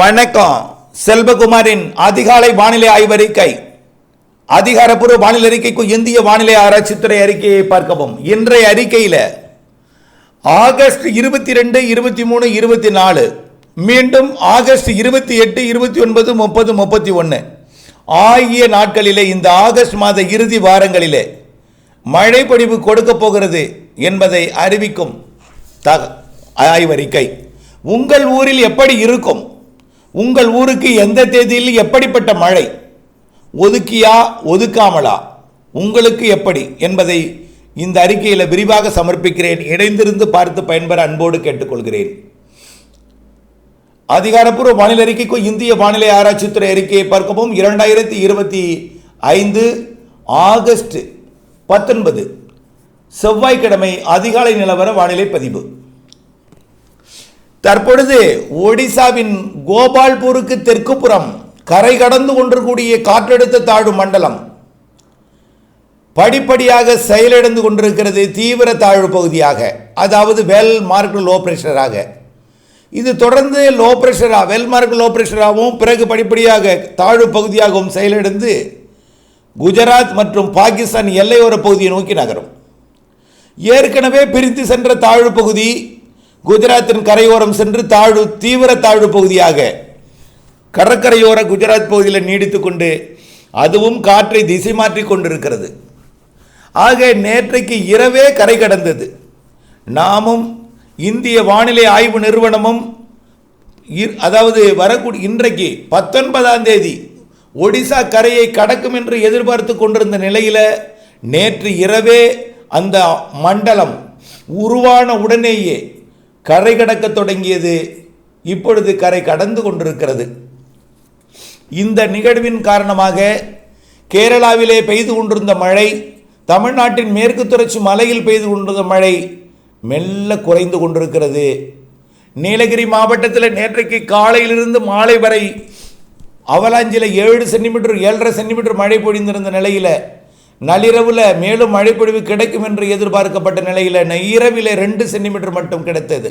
வணக்கம். செல்வகுமாரின் அதிகாலை வானிலை ஆய்வறிக்கை. அதிகாரப்பூர்வ வானிலை அறிக்கைக்கு இந்திய வானிலை ஆராய்ச்சித்துறை அறிக்கையை பார்க்கவும். இன்றைய அறிக்கையில் ஆகஸ்ட் இருபத்தி ரெண்டு இருபத்தி மூணு இருபத்தி நாலு மீண்டும் ஆகஸ்ட் இருபத்தி எட்டு இருபத்தி ஒன்பது முப்பது முப்பத்தி ஒன்று ஆகிய நாட்களிலே இந்த ஆகஸ்ட் மாத இறுதி வாரங்களிலே மழை பொழிவு கொடுக்க போகிறது என்பதை அறிவிக்கும் தக ஆய்வறிக்கை. உங்கள் ஊரில் எப்படி இருக்கும்? உங்கள் ஊருக்கு எந்த தேதியில் எப்படிப்பட்ட மழை? ஒதுக்கியா ஒதுக்காமலா? உங்களுக்கு எப்படி? என்பதை இந்த அறிக்கையில் விரிவாக சமர்ப்பிக்கிறேன். இணைந்திருந்து பார்த்து பயன்பெற அன்போடு கேட்டுக்கொள்கிறேன். அதிகாரப்பூர்வ வானிலை அறிக்கைக்கும் இந்திய வானிலை ஆராய்ச்சித்துறை அறிக்கையை பார்க்கவும் இரண்டாயிரத்தி இருபத்தி ஐந்து ஆகஸ்ட் பத்தொன்பது செவ்வாய்க்கிழமை அதிகாலை நிலவர வானிலை பதிவு. தற்பொழுது ஒடிசாவின் கோபால்பூருக்கு தெற்குப்புறம் கரை கடந்து கொண்டிருக்கூடிய காற்றழுத்த தாழ்வு மண்டலம் படிப்படியாக செயலிழந்து கொண்டிருக்கிறது தீவிர தாழ்வு பகுதியாக. அதாவது வெல் மார்க் லோ பிரஷராக. இது தொடர்ந்து லோ பிரஷரா வெல் மார்க் லோ பிரஷராகவும் பிறகு படிப்படியாக தாழ்வு பகுதியாகவும் செயலிழந்து குஜராத் மற்றும் பாகிஸ்தான் எல்லையோர பகுதியை நோக்கி நகரும். ஏற்கனவே பிரித்து சென்ற தாழ்வு பகுதி குஜராத்தின் கரையோரம் சென்று தாழ்வு தீவிர தாழ்வு பகுதியாக கடற்கரையோர குஜராத் பகுதியில் நீடித்து கொண்டு அதுவும் காற்றை திசை மாற்றி கொண்டிருக்கிறது. ஆக நேற்றைக்கு இரவே கரை கடந்தது. நாமும் இந்திய வானிலை ஆய்வு நிறுவனமும் அதாவது வரக்கூடிய இன்றைக்கு பத்தொன்பதாம் தேதி ஒடிசா கரையை கடக்கும் என்று எதிர்பார்த்து கொண்டிருந்த நிலையில் நேற்று இரவே அந்த மண்டலம் உருவான உடனேயே கரை கடக்க தொடங்கியது. இப்பொழுது கரை கடந்து கொண்டிருக்கிறது. இந்த நிகழ்வின் காரணமாக கேரளாவிலே பெய்து கொண்டிருந்த மழை தமிழ்நாட்டின் மேற்கு தொடர்ச்சி மலையில் பெய்து கொண்டிருந்த மழை மெல்ல குறைந்து கொண்டிருக்கிறது. நீலகிரி மாவட்டத்தில் நேற்றைக்கு காலையிலிருந்து மாலை வரை அவலாஞ்சியில் ஏழு சென்டிமீட்டர் ஏழரை சென்டிமீட்டர் மழை பொழிந்திருந்த நிலையில் நள்ளிரவில் மேலும் மழைப்பொழிவு கிடைக்கும் என்று எதிர்பார்க்கப்பட்ட நிலையில் இரவில் ரெண்டு சென்டிமீட்டர் மட்டும் கிடைத்தது.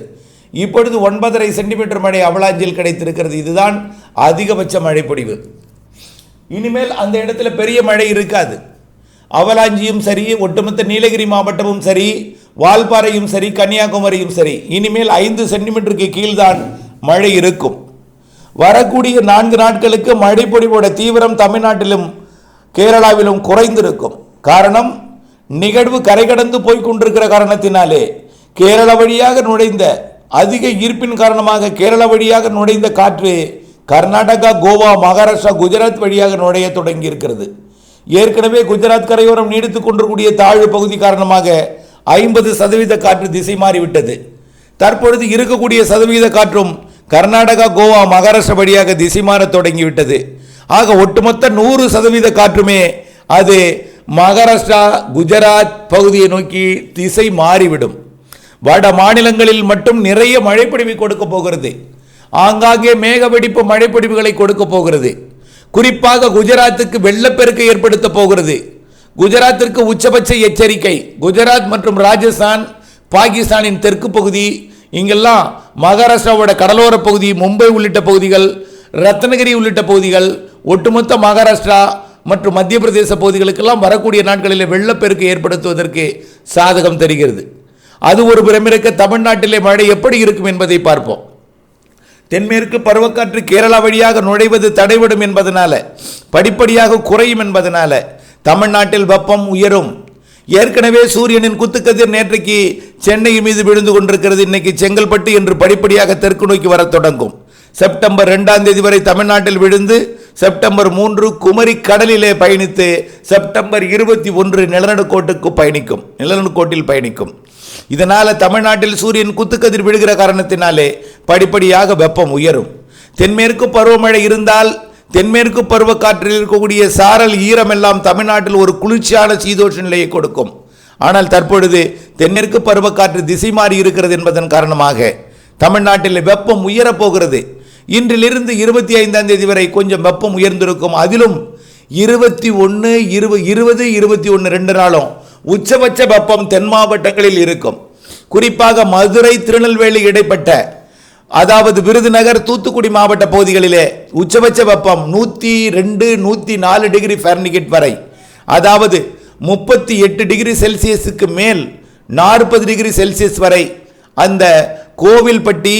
இப்பொழுது ஒன்பதரை சென்டிமீட்டர் மழை அவலாஞ்சியில் கிடைத்திருக்கிறது. இதுதான் அதிகபட்ச மழைப்பொழிவு. இனிமேல் அந்த இடத்துல பெரிய மழை இருக்காது. அவலாஞ்சியும் சரி ஒட்டுமொத்த நீலகிரி மாவட்டமும் சரி வால்பாறையும் சரி கன்னியாகுமரியும் சரி இனிமேல் ஐந்து சென்டிமீட்டருக்கு கீழ்தான் மழை இருக்கும். வரக்கூடிய நான்கு நாட்களுக்கு மழைப்பொழிவோட தீவிரம் தமிழ்நாட்டிலும் கேரளாவிலும் குறைந்திருக்கும். காரணம் நிகழ்வு கரை கடந்து போய் கொண்டிருக்கிற காரணத்தினாலே கேரளா வழியாக நுழைந்த அதிக ஈர்ப்பின் காரணமாக கேரளா வழியாக நுழைந்த காற்று கர்நாடகா கோவா மகாராஷ்டிரா குஜராத் வழியாக நுழைய தொடங்கி இருக்கிறது ஏற்கனவே குஜராத் கரையோரம் நீடித்துக் கொண்டிருக்கூடிய தாழ்வு பகுதி காரணமாக ஐம்பது சதவீத காற்று திசை மாறிவிட்டது. தற்பொழுது இருக்கக்கூடிய சதவீத காற்றும் கர்நாடகா கோவா மகாராஷ்டிரா வழியாக திசை மாற தொடங்கிவிட்டது. ஆக ஒட்டுமொத்த நூறு சதவீத காற்றுமே அது மகாராஷ்டிரா குஜராத் பகுதியை நோக்கி திசை மாறிவிடும். வட மாநிலங்களில் மட்டும் நிறைய மழைப்பிடிவு கொடுக்க போகிறது. ஆங்காங்கே மேகவெடிப்பு மழைப்பிடிவுகளை கொடுக்க போகிறது. குறிப்பாக குஜராத்துக்கு வெள்ளப்பெருக்கை ஏற்படுத்த போகிறது. குஜராத்திற்கு உச்சபட்ச எச்சரிக்கை குஜராத் மற்றும் ராஜஸ்தான் பாகிஸ்தானின் தெற்கு பகுதி இங்கெல்லாம் மகாராஷ்டிராவோட கடலோர பகுதி மும்பை உள்ளிட்ட பகுதிகள் ரத்னகிரி உள்ளிட்ட பகுதிகள் ஒட்டுமொத்த மகாராஷ்டிரா மற்றும் மத்திய பிரதேச பகுதிகளுக்கெல்லாம் வரக்கூடிய நாட்களில் வெள்ளப்பெருக்கு ஏற்படுத்துவதற்கு சாதகம் தெரிகிறது. அது ஒரு பிறமிருக்க தமிழ்நாட்டிலே மழை எப்படி இருக்கும் என்பதை பார்ப்போம். தென்மேற்கு பருவக்காற்று கேரளா வழியாக நுழைவது தடைபடும் என்பதனால படிப்படியாக குறையும் என்பதனால தமிழ்நாட்டில் வெப்பம் உயரும். ஏற்கனவே சூரியனின் குத்துக்கதிர் நேற்றைக்கு சென்னை மீது விழுந்து கொண்டிருக்கிறது. இன்னைக்கு செங்கல்பட்டு என்று படிப்படியாக தெற்கு நோக்கி வரத் தொடங்கும். செப்டம்பர் ரெண்டாம் தேதி வரை தமிழ்நாட்டில் விழுந்து செப்டம்பர் மூன்று குமரி கடலிலே பயணித்து செப்டம்பர் இருபத்தி ஒன்று நிலநடுக்கோட்டுக்கு பயணிக்கும். நிலநடுக்கோட்டில் பயணிக்கும். இதனால் தமிழ்நாட்டில் சூரியன் குத்துக்கதிர் விழுகிற காரணத்தினாலே படிப்படியாக வெப்பம் உயரும். தென்மேற்கு பருவமழை இருந்தால் தென்மேற்கு பருவக்காற்றில் இருக்கக்கூடிய சாரல் ஈரமெல்லாம் தமிழ்நாட்டில் ஒரு குளிர்ச்சியான சீதோஷ நிலையை கொடுக்கும். ஆனால் தற்பொழுது தென்மேற்கு பருவக்காற்று திசை மாறி இருக்கிறது என்பதன் காரணமாக தமிழ்நாட்டில் வெப்பம் உயரப் போகிறது. இன்றிலிருந்து இருபத்தி ஐந்தாம் தேதி வரை கொஞ்சம் வெப்பம் உயர்ந்திருக்கும். அதிலும் இருபத்தி ஒன்று இருப இருபது இருபத்தி ஒன்று ரெண்டு நாளும் உச்சபட்ச வெப்பம் தென் மாவட்டங்களில் இருக்கும். குறிப்பாக மதுரை திருநெல்வேலி இடைப்பட்ட அதாவது விருதுநகர் தூத்துக்குடி மாவட்ட பகுதிகளிலே உச்சபட்ச வெப்பம் நூற்றி ரெண்டு நூற்றி நாலு டிகிரி ஃபெர்னிகேட் வரை. அதாவது முப்பத்தி எட்டு டிகிரி செல்சியஸுக்கு மேல் நாற்பது டிகிரி செல்சியஸ் வரை அந்த கோவில்பட்டி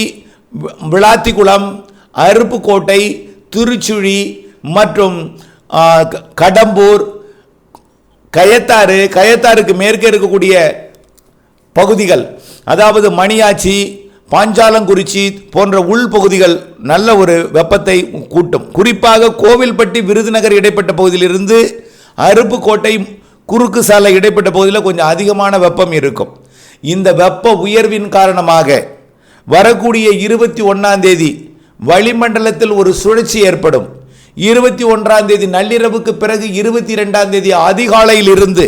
விளாத்திக்குளம் அருப்புக்கோட்டை திருச்சுழி மற்றும் க- கடம்பூர் கயத்தாறு கயத்தாருக்கு மேற்கே இருக்கக்கூடிய பகுதிகள் அதாவது மணியாச்சி பாஞ்சாலங்குறிச்சி போன்ற உள்பகுதிகள் நல்ல ஒரு வெப்பத்தை கூட்டும். குறிப்பாக கோவில்பட்டி விருதுநகர் இடைப்பட்ட பகுதியிலிருந்து அருப்புக்கோட்டை குறுக்கு சாலை இடைப்பட்ட பகுதியில் கொஞ்சம் அதிகமான வெப்பம் இருக்கும். இந்த வெப்ப உயர்வின் காரணமாக வரக்கூடிய இருபத்தி ஒன்றாம் தேதி வளிமண்டலத்தில் ஒரு சுழற்சி ஏற்படும். இருபத்தி ஒன்றாம் தேதி நள்ளிரவுக்கு பிறகு இருபத்தி ரெண்டாம் தேதி அதிகாலையில் இருந்து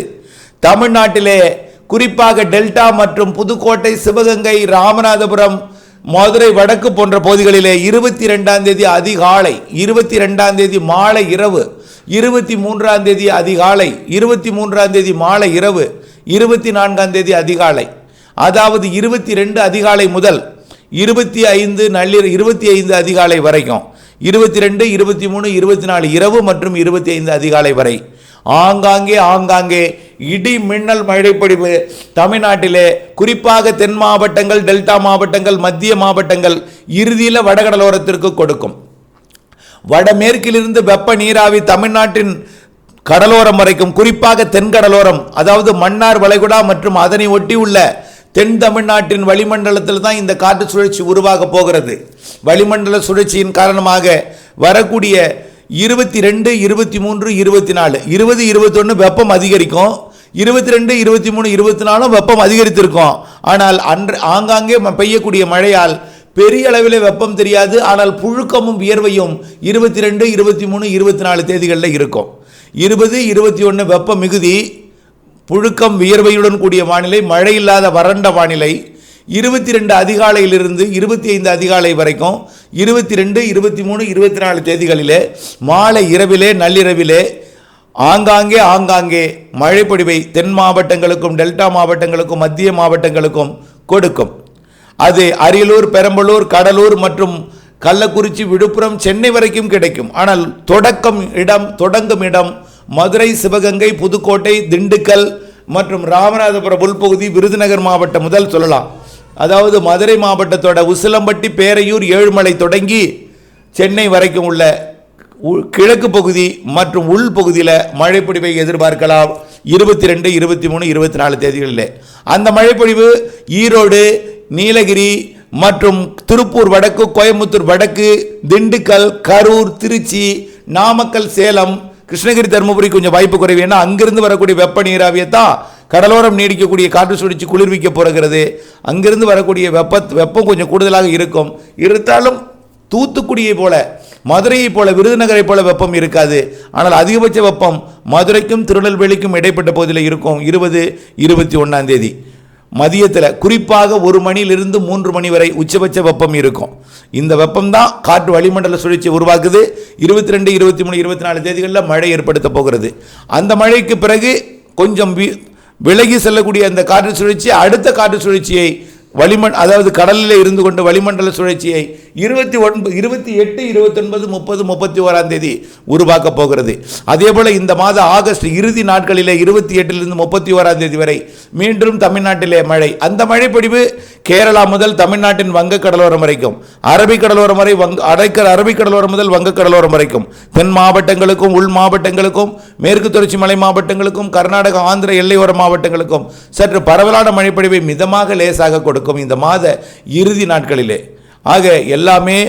தமிழ்நாட்டிலே குறிப்பாக டெல்டா மற்றும் புதுக்கோட்டை சிவகங்கை ராமநாதபுரம் மதுரை வடக்கு போன்ற பகுதிகளிலே இருபத்தி ரெண்டாம் தேதி அதிகாலை இருபத்தி ரெண்டாம் தேதி மாலை இரவு இருபத்தி மூன்றாம் தேதி அதிகாலை இருபத்தி மூன்றாம் தேதி மாலை இரவு இருபத்தி நான்காம் தேதி அதிகாலை. அதாவது இருபத்தி ரெண்டு அதிகாலை முதல் இருபத்தி ஐந்து நள்ளிர இருபத்தி ஐந்து அதிகாலை வரைக்கும். இருபத்தி ரெண்டு இருபத்தி மூணு இருபத்தி நாலு இரவு மற்றும் இருபத்தி ஐந்து அதிகாலை வரை. ஆங்காங்கே ஆங்காங்கே இடி மின்னல் மழைப்பொழிவு தமிழ்நாட்டிலே. குறிப்பாக தென் மாவட்டங்கள் டெல்டா மாவட்டங்கள் மத்திய மாவட்டங்கள் இறுதியில் வடகடலோரத்திற்கு கொடுக்கும். வடமேற்கிலிருந்து வெப்ப நீராவி தமிழ்நாட்டின் கடலோரம் வரைக்கும் குறிப்பாக தென்கடலோரம் அதாவது மன்னார் வளைகுடா மற்றும் அதனை ஒட்டி உள்ள தென் தமிழ்நாட்டின் வளிமண்டலத்தில் தான் இந்த காற்று சுழற்சி உருவாக போகிறது. வளிமண்டல சுழற்சியின் காரணமாக வரக்கூடிய இருபத்தி ரெண்டு இருபத்தி மூன்று இருபத்தி நாலு இருபது இருபத்தொன்று வெப்பம் அதிகரிக்கும். இருபத்தி ரெண்டு இருபத்தி மூணு இருபத்தி நாலும் வெப்பம் அதிகரித்திருக்கும். ஆனால் அன்று ஆங்காங்கே ம- பெய்யக்கூடிய மழையால் பெரிய அளவில் வெப்பம் தெரியாது. ஆனால் புழுக்கமும் வியர்வையும் இருபத்தி ரெண்டு இருபத்தி மூணு இருபத்தி நாலு தேதிகளில் இருக்கும். இருபது இருபத்தி ஒன்று வெப்ப மிகுதி புழுக்கம் வியர்வையுடன் கூடிய வானிலை மழை இல்லாத வறண்ட வானிலை. இருபத்தி ரெண்டு அதிகாலையிலிருந்து இருபத்தி ஐந்து அதிகாலை வரைக்கும் இருபத்தி ரெண்டு இருபத்தி மூணு இருபத்தி நாலு தேதிகளிலே மாலை இரவிலே நள்ளிரவிலே ஆங்காங்கே ஆங்காங்கே மழைப்பொடிவை தென் மாவட்டங்களுக்கும் டெல்டா மாவட்டங்களுக்கும் மத்திய மாவட்டங்களுக்கும் கொடுக்கும். அது அரியலூர் பெரம்பலூர் கடலூர் மற்றும் கள்ளக்குறிச்சி விழுப்புரம் சென்னை வரைக்கும் கிடைக்கும். ஆனால் தொடக்கம் இடம் தொடங்கும் இடம் மதுரை சிவகங்கை புதுக்கோட்டை திண்டுக்கல் மற்றும் ராமநாதபுரம் உள்பகுதி விருதுநகர் மாவட்டம் முதல் சொல்லலாம். அதாவது மதுரை மாவட்டத்தோட உசிலம்பட்டி பேரையூர் ஏழுமலை தொடங்கி சென்னை வரைக்கும் உள்ள கிழக்கு பகுதி மற்றும் உள் பகுதியில் மழைப்பொழிவை எதிர்பார்க்கலாம். இருபத்தி ரெண்டு இருபத்தி மூணு இருபத்தி நாலு தேதிகளில். அந்த மழைப்பொழிவு ஈரோடு நீலகிரி மற்றும் திருப்பூர் வடக்கு கோயம்புத்தூர் வடக்கு திண்டுக்கல் கரூர் திருச்சி நாமக்கல் சேலம் கிருஷ்ணகிரி தருமபுரி கொஞ்சம் வாய்ப்பு குறைவு. ஏன்னா அங்கிருந்து வரக்கூடிய வெப்ப நீராவியை தான் கடலோரம் நீடிக்கக்கூடிய காற்று சுழற்சி குளிர்விக்க போகிறது. அங்கிருந்து வரக்கூடிய வெப்ப வெப்பம் கொஞ்சம் கூடுதலாக இருக்கும். இருந்தாலும் தூத்துக்குடியை போல மதுரையை போல விருதுநகரை போல வெப்பம் இருக்காது. ஆனால் அதிகபட்ச வெப்பம் மதுரைக்கும் திருநெல்வேலிக்கும் இடைப்பட்ட பகுதியில் இருக்கும். இருபது இருபத்தி ஒன்றாம் தேதி. மதியத்தில் குறிப்பாக ஒரு மணியிலிருந்து மூன்று மணி வரை உச்சபட்ச வெப்பம் இருக்கும். இந்த வெப்பம் தான் காற்று வளிமண்டல சுழற்சி உருவாக்குது. இருபத்தி ரெண்டு இருபத்தி மூணு இருபத்தி நாலு தேதிகளில் மழை ஏற்படுத்த போகிறது. அந்த மழைக்கு பிறகு கொஞ்சம் விலகி செல்லக்கூடிய அந்த காற்று சுழற்சி அடுத்த காற்று சுழற்சியை வளிமண் அதாவது கடலில் இருந்து கொண்டு வளிமண்டல சுழற்சியை இருபத்தி ஒன்பது இருபத்தி எட்டு இருபத்தொன்பது முப்பது முப்பத்தி ஓராம் தேதி உருவாக்க போகிறது. அதே போல இந்த மாத ஆகஸ்ட் இறுதி நாட்களிலே இருபத்தி எட்டிலிருந்து முப்பத்தி ஓராம் தேதி வரை மீண்டும் தமிழ்நாட்டிலே மழை. அந்த மழைப்பொழிவு கேரளா முதல் தமிழ்நாட்டின் வங்கக் கடலோரம் வரைக்கும் அரபிக் கடலோரம் வரை வங்க அடைக்கர் அரபிக் கடலோரம் முதல் வங்க கடலோரம் வரைக்கும் தென் மாவட்டங்களுக்கும் உள் மாவட்டங்களுக்கும் மேற்கு தொடர்ச்சி மலை மாவட்டங்களுக்கும் கர்நாடக ஆந்திர எல்லையோர மாவட்டங்களுக்கும் சற்று பரவலான மழைப்பொழிவை மிதமாக லேசாக கொடுக்கும் இந்த மாத இறுதி நாட்களிலே. ஆக எல்லாமே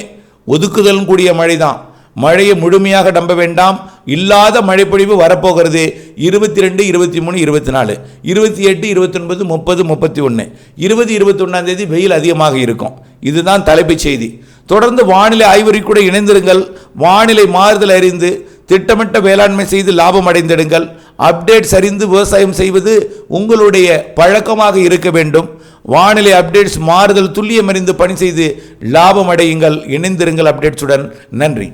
ஒதுக்குதலும் கூடிய மழை தான் மழையை முழுமையாக நம்ப வேண்டாம். இல்லாத மழைப்பொழிவு வரப்போகிறது. இருபத்தி ரெண்டு இருபத்தி மூணு இருபத்தி நாலு இருபத்தி எட்டு இருபத்தொன்பது முப்பது முப்பத்தி ஒன்று இருபது இருபத்தொன்னாம் தேதி வெயில் அதிகமாக இருக்கும். இதுதான் தலைப்புச் செய்தி. தொடர்ந்து வானிலை ஆய்வறிக்கூட இணைந்திருங்கள். வானிலை மாறுதல் அறிந்து திட்டமிட்ட வேளாண்மை செய்து லாபம் அடைந்திடுங்கள். அப்டேட்ஸ் அறிந்து விவசாயம் செய்வது உங்களுடைய பழக்கமாக இருக்க வேண்டும். வானிலை அப்டேட்ஸ் மாறுதல் துல்லியம் அறிந்து பணி செய்து லாபம் அடையுங்கள். இணைந்திருங்கள் அப்டேட்ஸுடன். நன்றி.